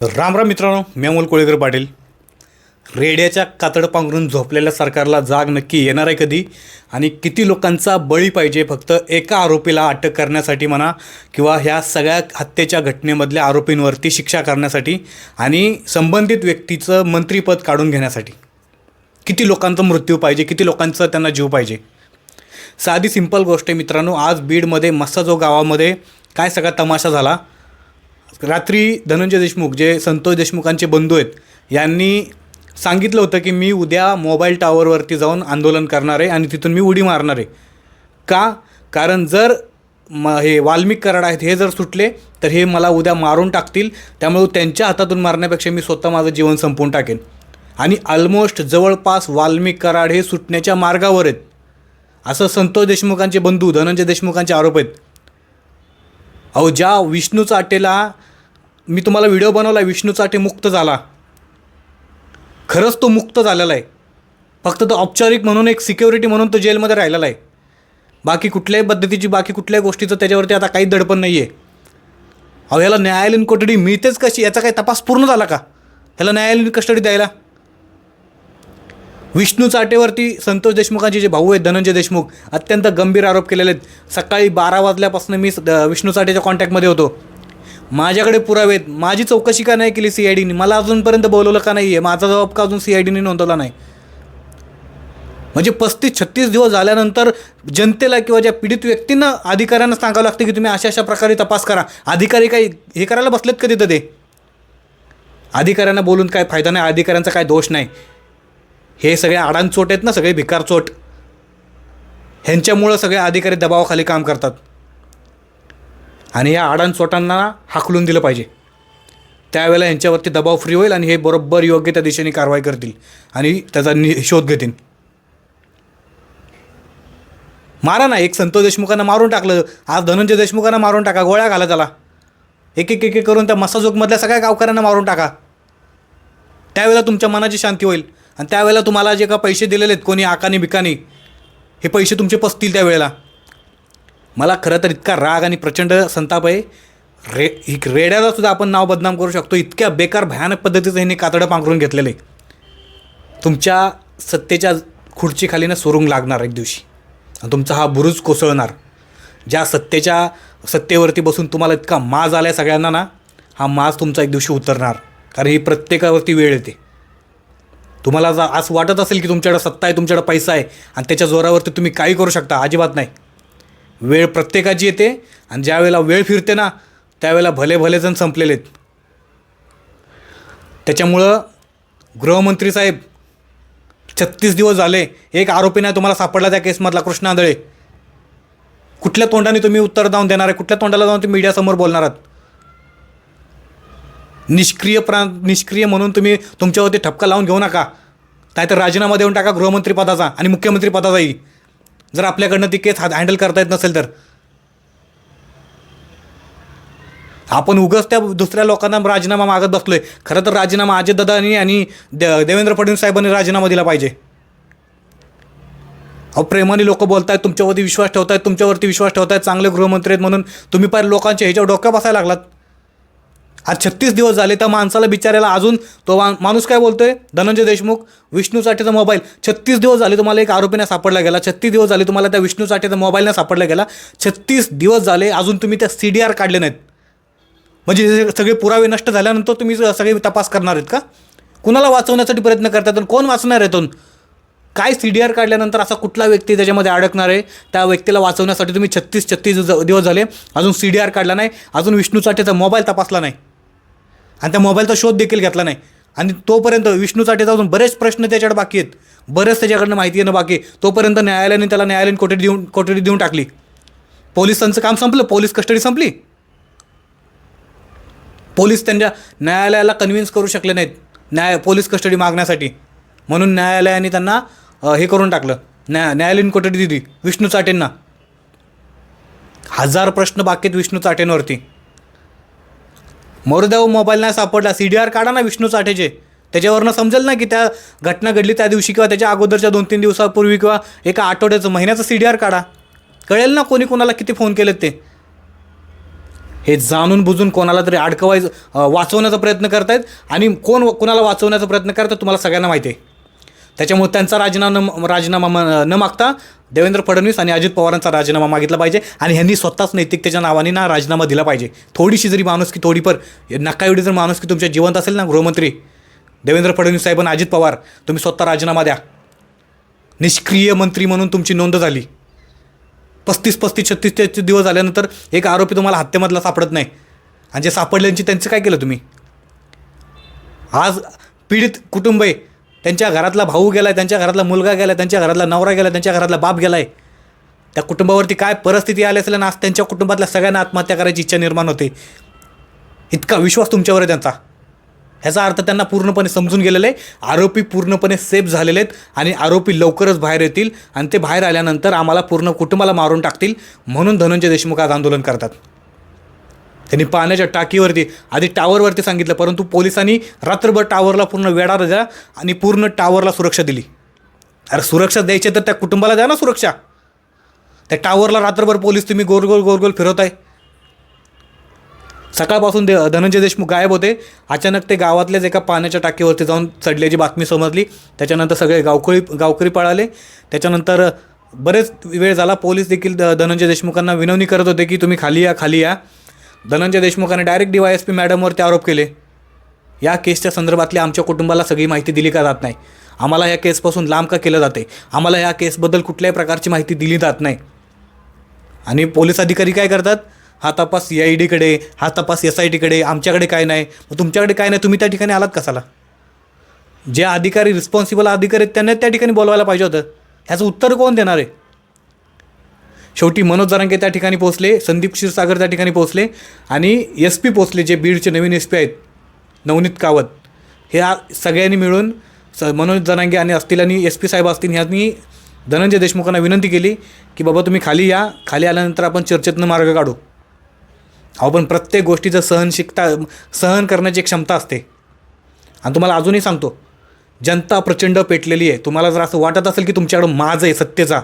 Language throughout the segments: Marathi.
राम राम मित्रांनो मी अमोल कोळेकर पाटील. रेड्याच्या कातड पांघरून झोपलेल्या सरकारला जाग नक्की येणार आहे कधी? आणि किती लोकांचा बळी पाहिजे फक्त एका आरोपीला अटक करण्यासाठी म्हणा किंवा ह्या सगळ्या हत्येच्या घटनेमधल्या आरोपींवरती शिक्षा करण्यासाठी आणि संबंधित व्यक्तीचं मंत्रीपद काढून घेण्यासाठी. किती लोकांचा मृत्यू पाहिजे किती लोकांचा त्यांना जीव पाहिजे? साधी सिंपल गोष्ट आहे मित्रांनो आज बीडमध्ये मस्साजो गावामध्ये काय सगळा तमाशा झाला रात्री धनंजय देशमुख जे संतोष देशमुखांचे बंधू आहेत यांनी सांगितलं होतं की मी उद्या मोबाईल टॉवरवरती जाऊन आंदोलन करणार आहे आणि तिथून मी उडी मारणार आहे. का? कारण जर म हे वाल्मिक कराड आहेत हे जर सुटले तर हे मला उद्या मारून टाकतील. त्यामुळे त्यांच्या हातातून मारण्यापेक्षा मी स्वतः माझं जीवन संपवून टाकेन. आणि ऑलमोस्ट जवळपास वाल्मिक कराड हे सुटण्याच्या मार्गावर आहेत. असं संतोष देशमुखांचे बंधू धनंजय देशमुखांचे आरोप आहेत. अहो ज्या विष्णू चाटेला मी तुम्हाला व्हिडिओ बनवला विष्णू चाटे मुक्त झाला. खरंच तो मुक्त झालेला आहे. फक्त तो औपचारिक म्हणून एक सिक्युरिटी म्हणून तो जेलमध्ये राहिलेला आहे. बाकी कुठल्याही पद्धतीची बाकी कुठल्याही गोष्टीचं त्याच्यावरती आता काही दडपण नाही आहे अहो ह्याला न्यायालयीन कोठडी मिळतेच कशी? याचा काही तपास पूर्ण झाला का? ह्याला न्यायालयीन कस्टडी द्यायला? विष्णू चाटेवरती संतोष देशमुखांचे जे भाऊ आहेत धनंजय देशमुख अत्यंत गंभीर आरोप केलेले आहेत. सकाळी बारा वाजल्यापासून मी विष्णू चाटेच्या कॉन्टॅक्टमध्ये होतो. माझ्याकडे पुरावे आहेत. माझी चौकशी का नाही केली सी आय डीने मला अजूनपर्यंत बोलवलं का नाही आहे माझा जबाब का अजून सी आय डीने नोंदवला नाही? म्हणजे पस्तीस छत्तीस दिवस झाल्यानंतर जनतेला किंवा ज्या पीडित व्यक्तींना अधिकाऱ्यांना सांगावं लागतं की तुम्ही अशा अशा प्रकारे तपास करा. अधिकारी काही हे करायला बसलेत का तिथं ते? अधिकाऱ्यांना बोलून काय फायदा नाही? अधिकाऱ्यांचा काय दोष नाही? हे सगळे आडांचोट आहेत ना सगळे भिकारचोट. ह्यांच्यामुळं सगळे अधिकारी दबावाखाली काम करतात. आणि या आडांचोटांना हाकलून दिलं पाहिजे. त्यावेळेला यांच्यावरती दबाव फ्री होईल आणि हे बरोबर योग्य त्या दिशेने कारवाई करतील आणि त्याचा नि शोध घेतील. मारा ना एक संतोष देशमुखांना मारून टाकलं. आज धनंजय देशमुखांना मारून टाका गोळ्या घाला त्याला. एक एक एक एक करून त्या मसाजोगमधल्या सगळ्या गावकऱ्यांना मारून टाका. त्यावेळेला तुमच्या मनाची शांती होईल. आणि त्यावेळेला तुम्हाला जे का पैसे दिलेले आहेत कोणी आकानी बिकानी हे पैसे तुमचे पसतील त्यावेळेला. मला खरं तर इतका राग आणि प्रचंड संताप आहे. रे ही रेड्याला सुद्धा आपण नाव बदनाम करू शकतो. इतक्या बेकार भयानक पद्धतीचं ह्यांनी कातडं पांघरून घेतलेलं आहे. तुमच्या सत्तेच्या खुर्चीखालीनं सोरूंग लागणार एक दिवशी. आणि तुमचा हा बुरुज कोसळणार. ज्या सत्तेच्या सत्तेवरती बसून तुम्हाला इतका माज आला आहे सगळ्यांना ना हा माज तुमचा एक दिवशी उतरणार. कारण ही प्रत्येकावरती वेळ येते. तुम्हाला जर असं वाटत असेल की तुमच्याकडं सत्ता आहे तुमच्याकडं पैसा आहे आणि त्याच्या जोरावरती तुम्ही काही करू शकता अजिबात नाही. वेळ प्रत्येकाची येते आणि ज्या वेळेला वेळ फिरते ना त्यावेळेला भले भले जण संपलेले आहेत. त्याच्यामुळं गृहमंत्री साहेब छत्तीस दिवस झाले एक आरोपी नाही तुम्हाला सापडला त्या केसमधला कृष्ण आंधळे. कुठल्या तोंडाने तुम्ही उत्तर जाऊन देणार आहे? कुठल्या तोंडाला जाऊन तुम्ही मीडियासमोर बोलणार आहात? निष्क्रिय प्रा निष्क्रिय म्हणून तुम्ही तुमच्यावरती ठपका लावून घेऊ नका. नाहीतर राजीनामा देऊन टाका गृहमंत्री पदाचा आणि मुख्यमंत्री पदाचाही. जर आपल्याकडनं ती केस हात हँडल करता येत नसेल तर. आपण उगाच त्या दुसऱ्या लोकांना राजीनामा मागत बसलोय. खरं तर राजीनामा अजितदादांनी आणि दे देवेंद्र फडणवीस साहेबांनी राजीनामा दिला पाहिजे. अहो प्रेमाने लोक बोलतायत तुमच्यावरती विश्वास ठेवतायत तुमच्यावरती विश्वास ठेवतायत चांगले गृहमंत्री आहेत म्हणून तुम्ही पार लोकांच्या ह्याच्यावर डोक्या बसायला लागलात. आज छत्तीस दिवस झाले त्या माणसाला बिचारायला अजून तो माणूस काय बोलतोय? धनंजय देशमुख विष्णू साठेचा मोबाईल छत्तीस दिवस झाले तुम्हाला एक आरोपीने सापडला गेला. छत्तीस दिवस झाले तुम्हाला त्या विष्णू साठेचा मोबाईलने सापडला गेला. छत्तीस दिवस झाले अजून तुम्ही त्या सी डी आर काढले नाहीत. म्हणजे सगळे पुरावे नष्ट झाल्यानंतर तुम्ही सगळे तपास करणार आहेत का? कुणाला वाचवण्यासाठी प्रयत्न करतात आणि कोण वाचणार आहे तो काय सी डी आर काढल्यानंतर असा कुठला व्यक्ती त्याच्यामध्ये अडकणार आहे? त्या व्यक्तीला वाचवण्यासाठी तुम्ही छत्तीस छत्तीस दिवस झाले. अजून सी डी आर काढला नाही. अजून विष्णू साठेचा मोबाईल तपासला नाही. आणि त्या मोबाईलचा शोध देखील घेतला नाही. आणि तोपर्यंत विष्णू चाटेचा अजून बरेच प्रश्न त्याच्याकडे बाकी आहेत. बरेच त्याच्याकडनं माहिती येणं बाकी आहे. तोपर्यंत न्यायालयाने त्याला न्यायालयीन कोठडी देऊन कोठडी देऊन टाकली. पोलिसांचं काम संपलं. पोलीस कस्टडी संपली. पोलीस त्यांच्या न्यायालयाला कन्व्हिन्स करू शकले नाहीत. न्याय पोलीस कस्टडी मागण्यासाठी. म्हणून न्यायालयाने त्यांना हे करून टाकलं. न्या न्यायालयीन कोठडी दिली. विष्णू चाटेंना हजार प्रश्न बाकी आहेत विष्णू चाटेंवरती मरुदेव मोबाईल नाही सापडला. सी डी आर काढा ना विष्णू साठेचे. त्याच्यावरनं समजेल ना की त्या घटना घडली त्या दिवशी किंवा त्याच्या अगोदरच्या दोन तीन दिवसापूर्वी किंवा एका आठवड्याचं महिन्याचं सी डी आर काढा. कळेल ना कोणी कोणाला किती फोन केलेत ते. हे जाणून बुजून कोणाला तरी अडकवायचं वाचवण्याचा प्रयत्न करतायत आणि कोण कोणाला वाचवण्याचा प्रयत्न करतात तुम्हाला सगळ्यांना माहिती आहे. त्याच्यामुळे त्यांचा राजीनामा राजीनामा म- न मागता देवेंद्र फडणवीस आणि अजित पवारांचा राजीनामा मागितला पाहिजे आणि ह्यांनी स्वतःच नैतिकतेच्या नावाने ना राजीनामा दिला पाहिजे. थोडीशी जरी माणुसकी थोडीफार नका एवढी जर माणुसकी तुमच्या जिवंत असेल ना गृहमंत्री देवेंद्र फडणवीस साहेब आणि अजित पवार तुम्ही स्वतः राजीनामा द्या. निष्क्रिय मंत्री म्हणून तुमची नोंद झाली. पस्तीस पस्तीस छत्तीस तेहतीस दिवस झाल्यानंतर एक आरोपी तुम्हाला हत्येमधला सापडत नाही. आणि जे सापडल्यांची त्यांचं काय केलं तुम्ही? आज पीडित कुटुंब आहे त्यांच्या घरातला भाऊ गेला आहे त्यांच्या घरातला मुलगा गेला आहे त्यांच्या घरातला नवरा गेला आहे त्यांच्या घरातला बाप गेला आहे त्या कुटुंबावरती काय परिस्थिती आली असेल ना आज त्यांच्या कुटुंबातल्या सगळ्यांना आत्महत्या करायची इच्छा निर्माण होते. इतका विश्वास तुमच्यावर आहे त्यांचा. ह्याचा अर्थ त्यांना पूर्णपणे समजून गेलेलं आहे. आरोपी पूर्णपणे सेफ झालेले आहेत आणि आरोपी लवकरच बाहेर येतील आणि ते बाहेर आल्यानंतर आम्हाला पूर्ण कुटुंबाला मारून टाकतील म्हणून धनंजय देशमुख आज आंदोलन करतात. त्यांनी पाण्याच्या टाकीवरती आधी टावरवरती सांगितलं परंतु पोलिसांनी रात्रभर टावरला पूर्ण वेढा दिला आणि पूर्ण टावरला सुरक्षा दिली. अरे सुरक्षा द्यायची तर त्या कुटुंबाला द्या ना सुरक्षा. त्या टावरला रात्रभर पोलीस तुम्ही गोरगोल गोरगोल फिरवताय. सकाळपासून दे धनंजय देशमुख गायब होते. अचानक ते गावातल्याच एका पाण्याच्या टाकीवरती जाऊन चढल्याची बातमी समजली. त्याच्यानंतर सगळे गावकरी गावकरी पळाले. त्याच्यानंतर बरेच वेळ झाला पोलीस देखील द- धनंजय देशमुखांना विनवणी करत होते की तुम्ही खाली या खाली या. Dhananjay देशमुखाने direct D Y S P मॅडमवरती आरोप केले. या केसच्या संदर्भातली आमच्या कुटुंबाला सगळी माहिती दिली का जात नाही? आम्हाला या केसपासून लांब का केलं जाते? आम्हाला या केसबद्दल कुठल्याही प्रकारची माहिती दिली जात नाही. आणि पोलीस अधिकारी काय करतात? हा तपास सी आय डीकडे हा तपास एस आय टीकडे आमच्याकडे काय नाही? मग तुमच्याकडे काय नाही? तुम्ही त्या ठिकाणी आलात कसाला जे अधिकारी रिस्पॉन्सिबल अधिकारी आहेत त्यांना त्या ठिकाणी बोलवायला पाहिजे होतं. ह्याचं उत्तर कोण देणार आहे? शेवटी मनोज जरांगे त्या ठिकाणी पोहोचले संदीप क्षीरसागर त्या ठिकाणी पोहोचले आणि एस पी पोचले जे बीडचे नवीन एस पी आहेत नवनीत कावत. हे सगळ्यांनी मिळून स मनोज जरांगे आणि असतील आणि एस पी साहेब असतील ह्यांनी धनंजय देशमुखांना विनंती केली की बाबा तुम्ही खाली या खाली आल्यानंतर आपण चर्चेतनं मार्ग काढू. अहो पण प्रत्येक गोष्टीचं सहन शिकता सहन करण्याची एक क्षमता असते. आणि तुम्हाला अजूनही सांगतो जनता प्रचंड पेटलेली आहे. तुम्हाला जर असं वाटत असेल की तुमच्याकडं माज आहे सत्तेचा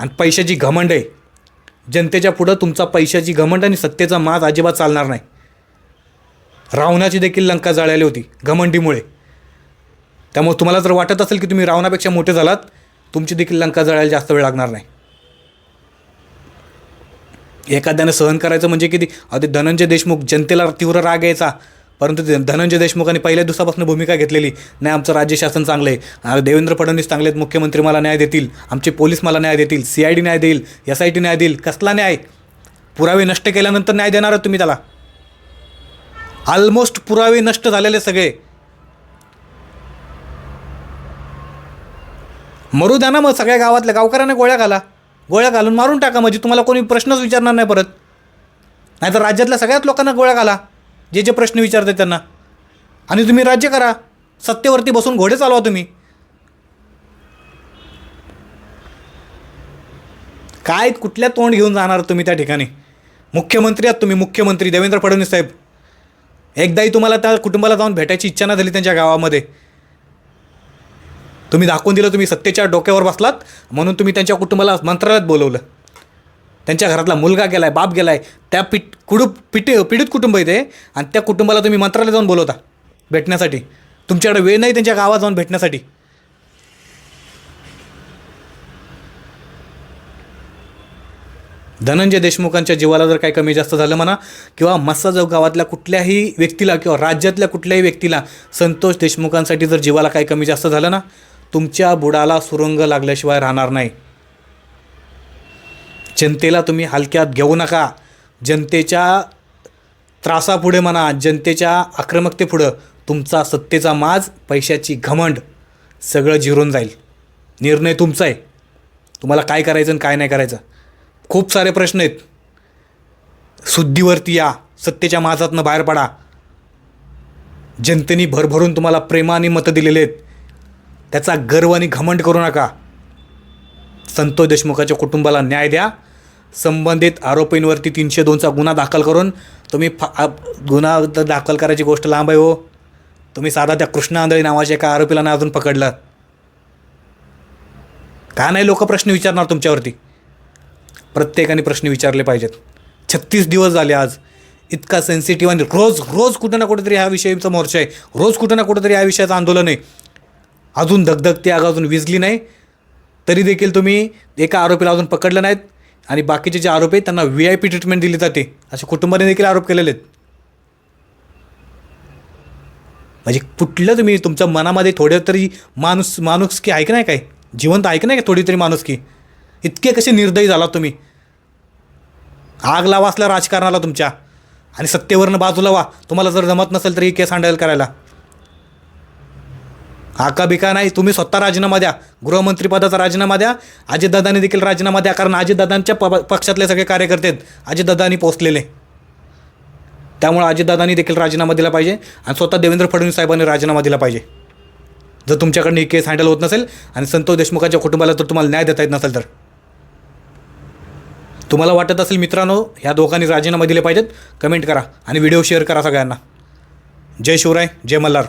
आणि पैशाची घमंड आहे. जनतेच्या पुढं तुमचा पैशाची घमंड आणि सत्तेचा माज अजिबात चालणार नाही. रावणाची देखील लंका जळाली होती घमंडीमुळे. त्यामुळे तुम्हाला जर वाटत असेल की तुम्ही रावणापेक्षा मोठे झालात तुमची देखील लंका जळायला जास्त वेळ लागणार नाही. एखाद्यानं सहन करायचं म्हणजे किती? अगदी धनंजय देशमुख जनतेला तीव्र राग यायचा. परंतु ते धनंजय देशमुखांनी पहिल्या दिवसापासून भूमिका घेतलेली. नाही आमचं राज्य शासन चांगलं आहे. देवेंद्र फडणवीस चांगले आहेत. मुख्यमंत्री मला न्याय देतील. आमचे पोलीस मला न्याय देतील. सी आय डी न्याय देईल. एस आय टी न्याय देईल. कसला न्याय? पुरावे नष्ट केल्यानंतर न्याय देणार तुम्ही त्याला. ऑलमोस्ट पुरावे नष्ट झालेले सगळे. मरू द्या ना मग सगळ्या गावातल्या गावकऱ्यांना गोळ्या घाला. गोळ्या घालून मारून टाका म्हणजे तुम्हाला कोणी प्रश्नच विचारणार नाही परत. नाहीतर राज्यातल्या सगळ्याच लोकांना गोळ्या घाला. जे जे प्रश्न विचारतात त्यांना. आणि तुम्ही राज्य करा. सत्तेवरती बसून घोडे चालवा तुम्ही. काय कुठल्या तोंड घेऊन जाणार तुम्ही त्या ठिकाणी? मुख्यमंत्री आहात तुम्ही मुख्यमंत्री देवेंद्र फडणवीस साहेब. एकदाही तुम्हाला त्या कुटुंबाला जाऊन भेटायची इच्छा नाही झाली त्यांच्या गावामध्ये. तुम्ही दाखवून दिलं तुम्ही सत्तेच्या डोक्यावर बसलात म्हणून तुम्ही त्यांच्या कुटुंबाला मंत्रालयात बोलवलं. त्यांच्या घरातला मुलगा गेला आहे बाप गेला आहे त्या पिट कुडूप पिटी पीडित कुटुंब आहे ते आणि त्या कुटुंबाला तुम्ही मंत्रालयात जाऊन बोलवता भेटण्यासाठी. तुमच्याकडे वेळ नाही त्यांच्या गावात जाऊन भेटण्यासाठी. धनंजय देशमुखांच्या जीवाला जर काही कमी जास्त झालं म्हणा किंवा मस्साजव गावातल्या कुठल्याही व्यक्तीला किंवा राज्यातल्या कुठल्याही व्यक्तीला संतोष देशमुखांसाठी जर जीवाला काही कमी जास्त झालं ना तुमच्या बुडाला सुरुंग लागल्याशिवाय राहणार नाही. जनतेला तुम्ही हलक्यात घेऊ नका. जनतेच्या त्रासापुढे म्हणा जनतेच्या आक्रमकतेपुढं तुमचा सत्तेचा माज पैशाची घमंड सगळं जिरून जाईल. निर्णय तुमचा आहे. तुम्हाला काय करायचं आणि काय नाही करायचं? खूप सारे प्रश्न आहेत. शुद्धीवरती या सत्तेच्या माजातनं बाहेर पडा. जनतेने भरभरून तुम्हाला प्रेमाने मतं दिलेले आहेत. त्याचा गर्व आणि घमंड करू नका. संतोष देशमुखाच्या कुटुंबाला न्याय द्या. संबंधित आरोपींवरती तीनशे दोनचा गुन्हा दाखल करून तुम्ही फा गुन्हा दाखल करायची गोष्ट लांब आहे हो. तुम्ही साधा त्या कृष्णा आंधळी नावाच्या एका आरोपीला नाही अजून पकडलं. का नाही लोक प्रश्न विचारणार तुमच्यावरती? प्रत्येकाने प्रश्न विचारले पाहिजेत. छत्तीस दिवस झाले आज. इतका सेन्सिटिव्ह आणि रोज रोज कुठं ना कुठेतरी ह्या विषयीचा मोर्चा आहे. रोज कुठं ना कुठेतरी या विषयाचं आंदोलन आहे. अजून धगधगती आग अजून विजली नाही. तरी देखील तुम्ही एका आरोपीला अजून पकडलं नाहीत. आणि बाकीचे जे आरोपी आहेत त्यांना व्ही आय पी ट्रीटमेंट दिली जाते. अशा कुटुंबाने देखील आरोप केलेले आहेत. म्हणजे कुठलं तुम्ही तुमच्या मनामध्ये थोडं तरी माणूस माणूस की ऐक नाही काय? जिवंत ऐक नाही का थोडी तरी माणूस की इतके कसे निर्दयी झाला तुम्ही? आग लावा असल्या राजकारणाला तुमच्या. आणि सत्तेवरनं बाजूला वा तुम्हाला जर जमत नसेल तर ही केस हँडल करायला. हाका बिका नाही तुम्ही स्वतः राजीनामा द्या. गृहमंत्रीपदाचा राजीनामा द्या. अजितदादांनी देखील राजीनामा द्या कारण अजितदादांच्या प पक्षातले सगळे कार्यकर्ते आहेत. अजितदादांनी पोचलेले त्यामुळे अजितदादांनी देखील राजीनामा दिला पाहिजे आणि स्वतः देवेंद्र फडणवीस साहेबांनी राजीनामा दिला पाहिजे. जर तुमच्याकडनं ही केस हँडल होत नसेल आणि संतोष देशमुखाच्या कुटुंबाला तर तुम्हाला न्याय देता येत नसेल तर. तुम्हाला वाटत असेल मित्रांनो ह्या दोघांनी राजीनामा दिले पाहिजेत कमेंट करा आणि व्हिडिओ शेअर करा सगळ्यांना. जय शिवराय जय मल्हार.